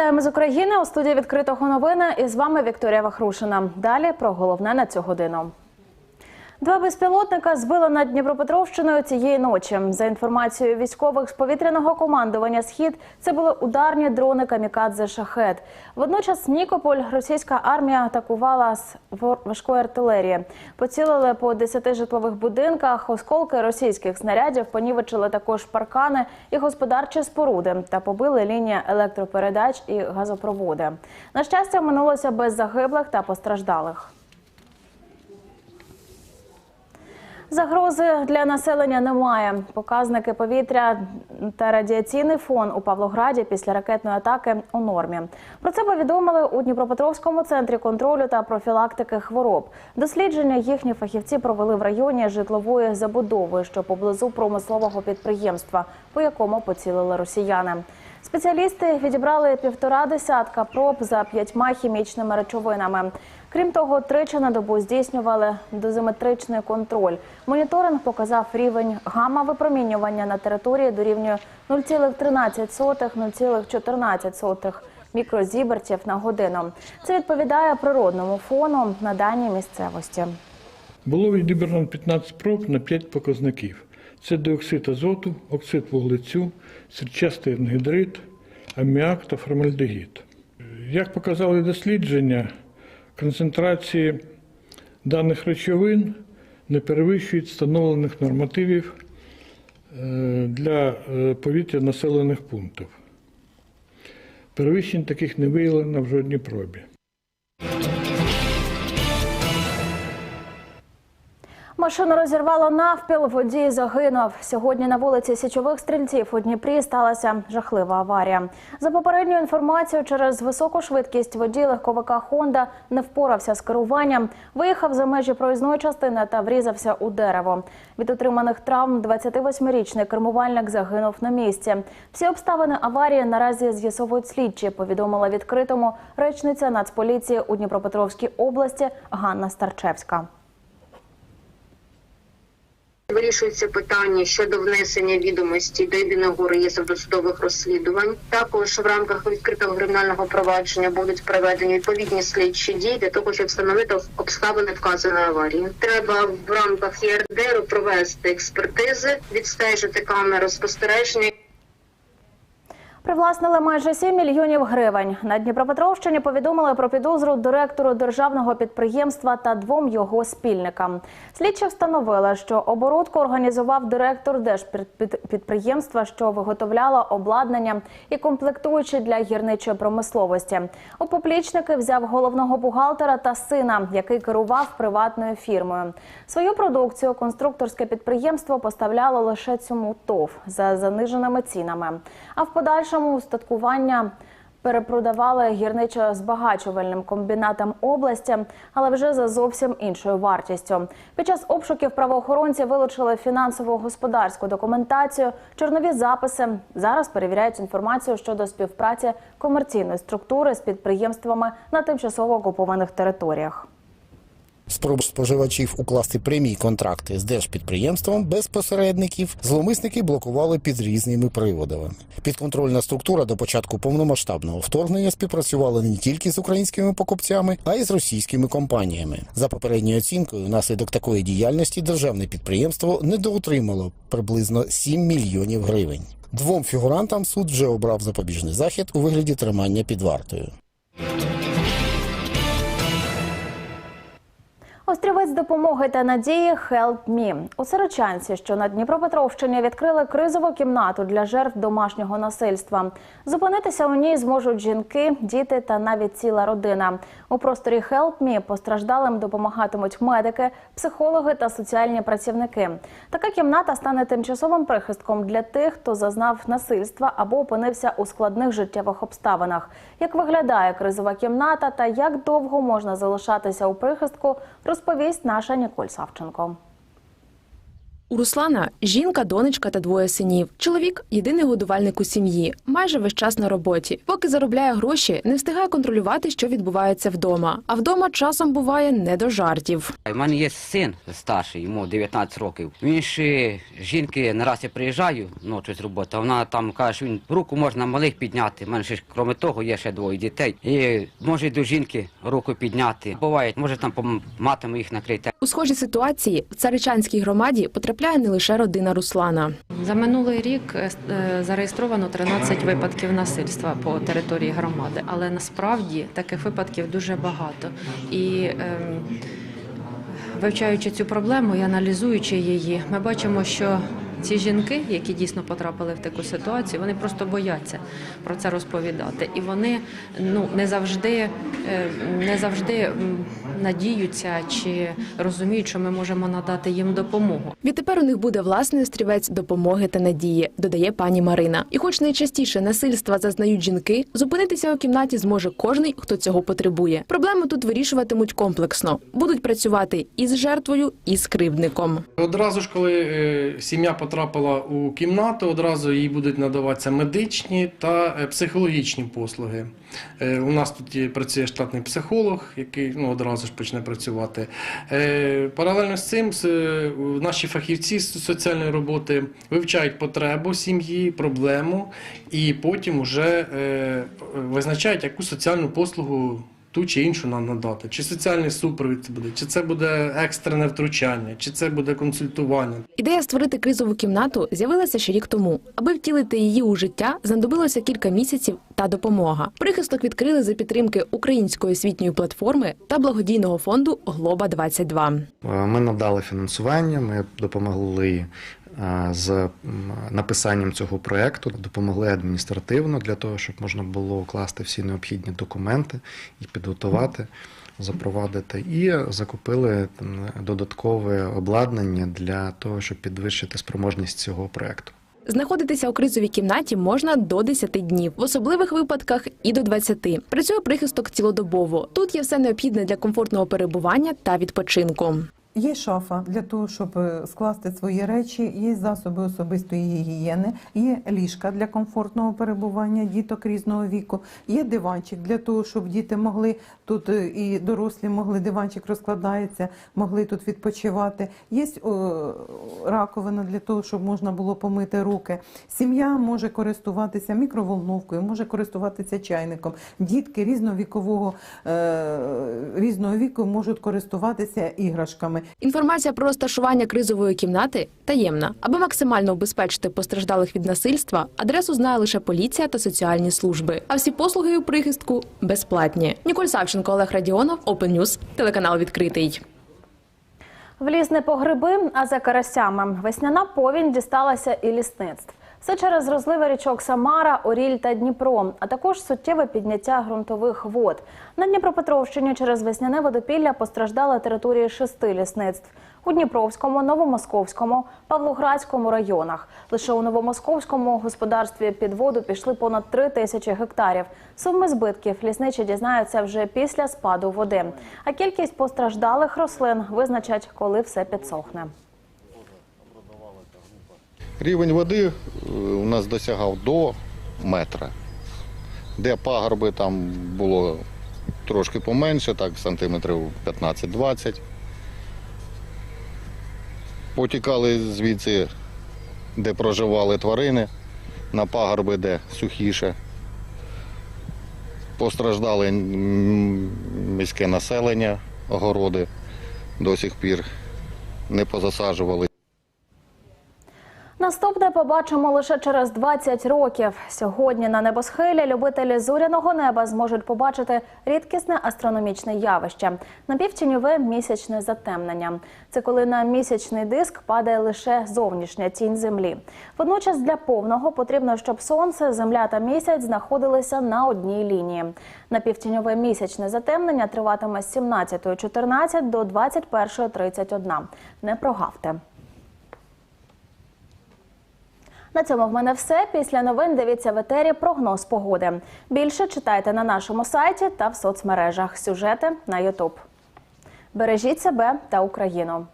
Вітаємо з України у студії відкритого новини. І з вами Вікторія Вахрушина. Далі про головне на цю годину. Два безпілотника збили над Дніпропетровщиною цієї ночі. За інформацією військових з повітряного командування Схід це були ударні дрони камікадзе шахет. Водночас Нікополь російська армія атакувала з важкої артилерії. Поцілили по 10 житлових будинках. Осколки російських снарядів понівечили також паркани і господарчі споруди та побили лінії електропередач і газопроводи. На щастя, минулося без загиблих та постраждалих. Загрози для населення немає. Показники повітря та радіаційний фон у Павлограді після ракетної атаки у нормі. Про це повідомили у Дніпропетровському центрі контролю та профілактики хвороб. Дослідження їхні фахівці провели в районі житлової забудови, що поблизу промислового підприємства, по якому поцілили росіяни. Спеціалісти відібрали півтора десятка проб за п'ятьма хімічними речовинами. Крім того, тричі на добу здійснювали дозиметричний контроль. Моніторинг показав рівень гамма-випромінювання на території дорівнює 0,13-0,14 мікрозібертів на годину. Це відповідає природному фону на даній місцевості. Було відібрано 15 проб на 5 показників. Це диоксид азоту, оксид вуглецю, сірчастий ангідрид, аміак та формальдегід. Як показали дослідження, концентрації даних речовин не перевищують встановлених нормативів е, для е, повітря населених пунктів. Перевищень таких не виявлено в жодній пробі. Машину розірвало навпіл, водій загинув. Сьогодні на вулиці Січових стрільців у Дніпрі сталася жахлива аварія. За попередньою інформацією, через високу швидкість водій легковика Хонда не впорався з керуванням, виїхав за межі проїзної частини та врізався у дерево. Від отриманих травм 28-річний кермувальник загинув на місці. Всі обставини аварії наразі з'ясовують слідчі. Повідомила відкритому речниця Нацполіції у Дніпропетровській області Ганна Старчевська. Вирішується питання щодо внесення відомості до єдиного реєстру досудових розслідувань. Також в рамках відкритого кримінального провадження будуть проведені відповідні слідчі дії для того, щоб встановити обставини вказаної аварії. Треба в рамках ЄРДР провести експертизи, відстежити камери спостереження. Привласнили майже 7 мільйонів гривень. На Дніпропетровщині повідомили про підозру директору державного підприємства та двом його спільникам. Слідчі встановили, що оборудку організував директор держпідприємства, що виготовляло обладнання і комплектуючі для гірничої промисловості. У поплічники взяв головного бухгалтера та сина, який керував приватною фірмою. Свою продукцію конструкторське підприємство поставляло лише цьому ТОВ за заниженими цінами. А в подальшому устаткування перепродавали гірничо-збагачувальним комбінатам області, але вже за зовсім іншою вартістю. Під час обшуків правоохоронці вилучили фінансово-господарську документацію, чорнові записи. Зараз перевіряють інформацію щодо співпраці комерційної структури з підприємствами на тимчасово окупованих територіях. Спроб споживачів укласти прямі контракти з держпідприємством без посередників зловмисники блокували під різними приводами. Підконтрольна структура до початку повномасштабного вторгнення співпрацювала не тільки з українськими покупцями, а й з російськими компаніями. За попередньою оцінкою, внаслідок такої діяльності державне підприємство недоотримало приблизно 7 мільйонів гривень. Двом фігурантам суд вже обрав запобіжний захід у вигляді тримання під вартою. Острівець допомоги та надії Help Me. У Сирочанці, що на Дніпропетровщині, відкрили кризову кімнату для жертв домашнього насильства. Зупинитися у ній зможуть жінки, діти та навіть ціла родина. У просторі Help Me постраждалим допомагатимуть медики, психологи та соціальні працівники. Така кімната стане тимчасовим прихистком для тих, хто зазнав насильства або опинився у складних життєвих обставинах. Як виглядає кризова кімната та як довго можна залишатися у прихистку, розповість наша Ніколь Савченко. У Руслана жінка, донечка та двоє синів. Чоловік єдиний годувальник у сім'ї, майже весь час на роботі. Поки заробляє гроші, не встигає контролювати, що відбувається вдома. А вдома часом буває не до жартів. У мене є син старший, йому 19 років. Він ще жінки не раз я приїжджаю, ну щось робота. Вона там каже, що він руку можна малих підняти. У мене ще крім того, є ще двоє дітей. І може до жінки руку підняти. Буває, може там поматами їх накрити. У схожій ситуації в царичанській громаді потрапляє не лише родина Руслана. За минулий рік е, е, зареєстровано 13 випадків насильства по території громади, але насправді таких випадків дуже багато. І ем, вивчаючи цю проблему і аналізуючи її, ми бачимо, що ці жінки, які дійсно потрапили в таку ситуацію, вони просто бояться про це розповідати, і вони ну не завжди е, не завжди надіються чи розуміють, що ми можемо надати їм допомогу. Відтепер у них буде власний острівець допомоги та надії, додає пані Марина. І, хоч найчастіше насильства зазнають жінки, зупинитися у кімнаті зможе кожний, хто цього потребує. Проблеми тут вирішуватимуть комплексно. Будуть працювати і з жертвою, і з кривдником. Одразу ж, коли е, сім'я потрапила у кімнату, одразу їй будуть надаватися медичні та е, психологічні послуги. Е, у нас тут працює штатний психолог, який ну, одразу ж почне працювати. Е, паралельно з цим наші фахівці з соціальної роботи вивчають потребу сім'ї, проблему, і потім вже визначають, яку соціальну послугу ту чи іншу нам надати. Чи соціальний супровід це буде, чи це буде екстрене втручання, чи це буде консультування. Ідея створити кризову кімнату з'явилася ще рік тому. Аби втілити її у життя, знадобилося кілька місяців та допомога. Прихисток відкрили за підтримки української освітньої платформи та благодійного фонду Глоба 22 Е, Ми надали фінансування, ми допомогли з написанням цього проекту, допомогли адміністративно для того, щоб можна було укласти всі необхідні документи і підготувати, запровадити. І закупили додаткове обладнання для того, щоб підвищити спроможність цього проекту. Знаходитися у кризовій кімнаті можна до 10 днів, в особливих випадках і до 20. Працює прихисток цілодобово. Тут є все необхідне для комфортного перебування та відпочинку. Є шафа для того, щоб е, скласти свої речі, є засоби особистої гігієни, є ліжка для комфортного перебування діток різного віку, є диванчик для того, щоб діти могли тут е, і дорослі могли диванчик розкладається, могли тут відпочивати. Є о, раковина для того, щоб можна було помити руки. Сім'я може користуватися мікроволновкою, може користуватися чайником. Дітки різновікового е, різного віку можуть користуватися іграшками. Інформація про розташування кризової кімнати таємна. Аби максимально убезпечити постраждалих від насильства, адресу знає лише поліція та соціальні служби. А всі послуги у прихистку безплатні. Ніколь Савченко, Олег Радіонов, Open News, телеканал відкритий. Вліз не по гриби, а за карасями. Весняна повінь дісталася і лісництв. Все через розливи річок Самара, Оріль та Дніпро, а також суттєве підняття ґрунтових вод. На Дніпропетровщині через весняне водопілля постраждали території шести лісництв. У Дніпровському, Новомосковському, Павлоградському районах. Лише у Новомосковському господарстві під воду пішли понад три тисячі гектарів. Суми збитків лісничі дізнаються вже після спаду води. А кількість постраждалих рослин визначать, коли все підсохне. Рівень води е, у нас досягав до метра. Де пагорби там було трошки поменше, так сантиметрів 15-20. Потікали звідси, де проживали тварини, на пагорби, де сухіше. Постраждали міське населення, огороди до сих пір не позасаджували. Наступне побачимо лише через 20 років. Сьогодні на небосхилі любителі зоряного неба зможуть побачити рідкісне астрономічне явище напівтіньове місячне затемнення. Це коли на місячний диск падає лише зовнішня тінь землі. Водночас для повного потрібно, щоб сонце, земля та місяць знаходилися на одній лінії. Напівтіньове місячне затемнення триватиме з 17.14 до 21.31. Не прогавте. На цьому в мене все. Після новин дивіться в етері прогноз погоди. Більше читайте на нашому сайті та в соцмережах. Сюжети на Ютуб. Бережіть себе та Україну.